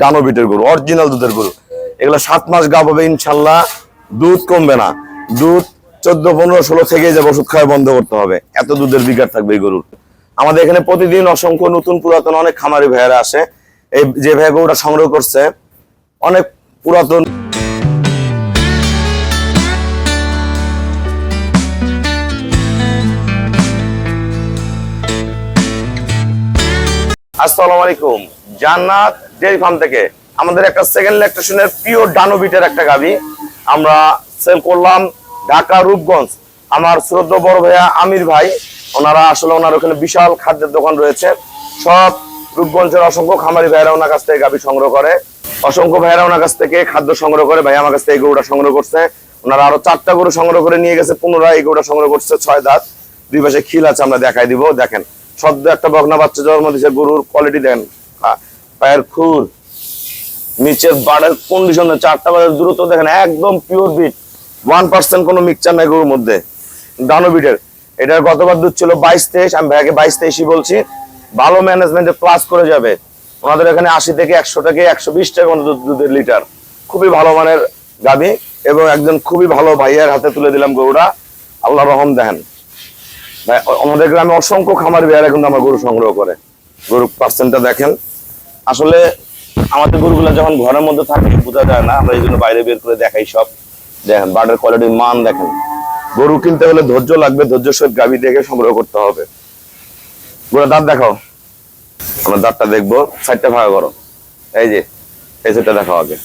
ডানোবিটের গরু অরিজিনাল দুধের গরু। এগুলো সাত মাস গাব হবে ইনশাল্লাহ। দুধ কমবে না। দুধ চোদ্দ, পনেরো, ষোলো থেকেই যাবে, ওষুধ খাওয়া বন্ধ করতে হবে। এত দুধের বিকার থাকবে এই গরুর। আমাদের এখানে প্রতিদিন অসংখ্য নতুন পুরাতন অনেক খামারি ভাইয়েরা আসে। এই যে ভাই গরুটা সংগ্রহ করছে, অনেক পুরাতন আসসালামু আলাইকুম। জান্নাত ডেয়ারি ফার্ম থেকে। আমাদের একটা সেকেন্ড ইলেকট্রিশনের পিওর ডানোবিটের একটা গাবি আমরা সেল করলাম ঢাকা রূপগঞ্জ। আমার শ্রদ্ধ বড় ভাইয়া আমির ভাই, ওনারা আসলে ওনার ওখানে বিশাল খাদ্যের দোকান রয়েছে। সব রূপগঞ্জের অসংখ্য খামারি ভাইয়েরা ওনার কাছ থেকে গাবি সংগ্রহ করে। অসংখ্য ভাইয়েরা ওনার কাছ থেকে খাদ্য সংগ্রহ করে। ভাই আমার কাছ থেকে গরুটা সংগ্রহ করছে। ওনারা আরও চারটা গরু সংগ্রহ করে নিয়ে গেছে। পুনরায় এই গরুটা সংগ্রহ করছে ছয় দাঁত। দুই পাশে খিল আছে, আমরা দেখাই দিব। দেখেন, সদ্য একটা বগনা বাচ্চা জন্ম দিচ্ছে গরুর কোয়ালিটি দেখেন পায়ের খুর। নিচের বাড়ের কন্ডিশন চারটা বাজার দূরত্ব, দেখেন একদম পিওর বিট ওয়ান পার্সেন্ট কোনো মিক্সচার নাই গরুর মধ্যে। ডানো বিটের এটার গতবার দুধ ছিল বাইশ তেইশ, আমি ভাইকে বাইশ তেইশই বলছি। ভালো ম্যানেজমেন্টে প্লাস করে যাবে। ওনাদের এখানে আশি থেকে একশো থেকে একশো বিশ টাকা দুধের লিটার খুবই ভালো মানের গাবি এবং একজন খুবই ভালো ভাইয়ের হাতে তুলে দিলাম গরুটা। আল্লাহ রহম দেখেন। আমাদের গ্রামে অসংখ্য খামার ভাইয়ারা কিন্তু আমার গরু সংগ্রহ করে। গরু পার্সেন্টটা দেখেন। আসলে আমাদের গরুগুলো যখন ঘরের মধ্যে থাকে, বোঝা যায় না, আমরা এই জন্য বাইরে বের করে দেখাই সব। দেখেন, বার্ডের কোয়ালিটির মান দেখেন। গরু কিনতে হলে ধৈর্য লাগবে, ধৈর্য সহিত গাভী দেখে সংগ্রহ করতে হবে। গরু দাঁত দেখাও। আমরা দাঁতটা দেখব, সাইডটা ভাগা করো। এই যে, এই সাইডটা দেখাও আগে।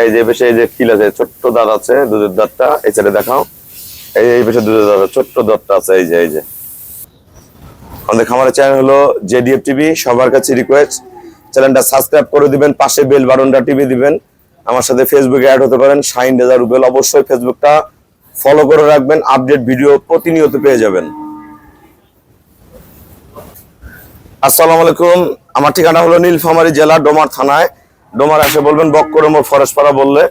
এই যে বেশি এই যে কিল আছে, ছোট্ট দাঁত আছে, দুধের দাঁতটা, এই সাইডে দেখাও। এই যে, এই পেশে দুধের দাঁত ছোট্ট দাঁতটা আছে, এই যে এই যে। আমাদের খামারের চ্যানেল হলো জেডিএফ টিভি, সবার কাছে রিকোয়েস্ট চ্যানেলটা সাবস্ক্রাইব করে দিবেন, পাশে বেল বাটনটা টিপে দিবেন। আমার সাথে ফেসবুকে অ্যাড হতে পারেন শাইন রেজা রুবেল অবশ্যই ফেসবুকটা ফলো করে রাখবেন আপডেট ভিডিও প্রতিনিয়ত পেয়ে যাবেন। আসসালামু আলাইকুম, আমার ঠিকানা হলো নীলফামারী জেলা, ডোমার থানায়। ডোমার এসে বলবেন বক্করমোর ফরেশপাড়া বললে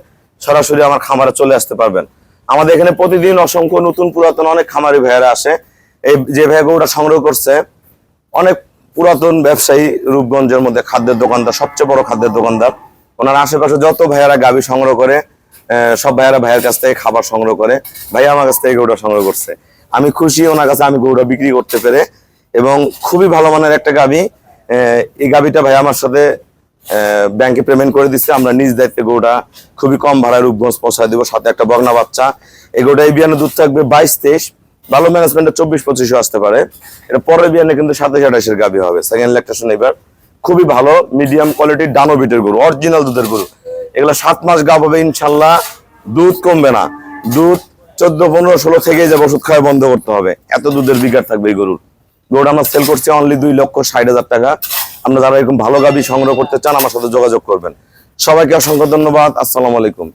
সরাসরি আমার খামারে চলে আসতে পারবেন। আমাদের এখানে প্রতিদিন অসংখ্য নতুন পুরাতন অনেক খামারি ভাইয়েরা আসে। এই যে ভাই গরুটা সংগ্রহ করছে, অনেক পুরাতন ব্যবসায়ী রূপগঞ্জের মধ্যে খাদ্যের দোকানদার, সবচেয়ে বড় খাদ্যের দোকানদার। ওনার আশেপাশে যত ভাইয়ারা গাবি সংগ্রহ করে সব ভাইয়ারা ভাইয়ের কাছ থেকে খাবার সংগ্রহ করে ভাইয়া আমার কাছ থেকে গরুটা সংগ্রহ করছে। আমি খুশি, ওনার কাছে আমি গরুটা বিক্রি করতে পেরে এবং খুবই ভালো মানের একটা গাবি এই গাবিটা ভাই আমার সাথে ব্যাংকে পেমেন্ট করে দিচ্ছে। আমরা নিজ দায়িত্বে গরুটা খুবই কম ভাড়ায় রূপগঞ্জ পৌঁছায় দিব, সাথে একটা বগনা বাচ্চা। এই গরুটা এই বিয়ানে দুধ থাকবে বাইশ তেইশ। ভালো ম্যানেজমেন্টে চব্বিশ, পঁচিশও আসতে পারে। এটা পরের বিয়ানে কিন্তু সাতাশ, আঠাশের গাবি হবে। সেকেন্ড ল্যাকটেশন এবার খুবই ভালো মিডিয়াম কোয়ালিটির ডানোবিটের গরু অরিজিনাল দুধের গরু। এগুলো সাত মাস গাব হবে, ইনশাল্লাহ। দুধ কমবে না। দুধ চোদ্দ, পনেরো, ষোলো থেকেই যাবে, ওষুধ খাওয়া বন্ধ করতে হবে। এত দুধের বিঘার থাকবে এই গরুর। গরুটা আমরা সেল করছি অনলি দুই লক্ষ ষাট হাজার টাকা। আপনারা যারা এরকম ভালো গাবি সংগ্রহ করতে চান, আমার সাথে যোগাযোগ করবেন। সবাইকে অসংখ্য ধন্যবাদ। আসসালামু আলাইকুম।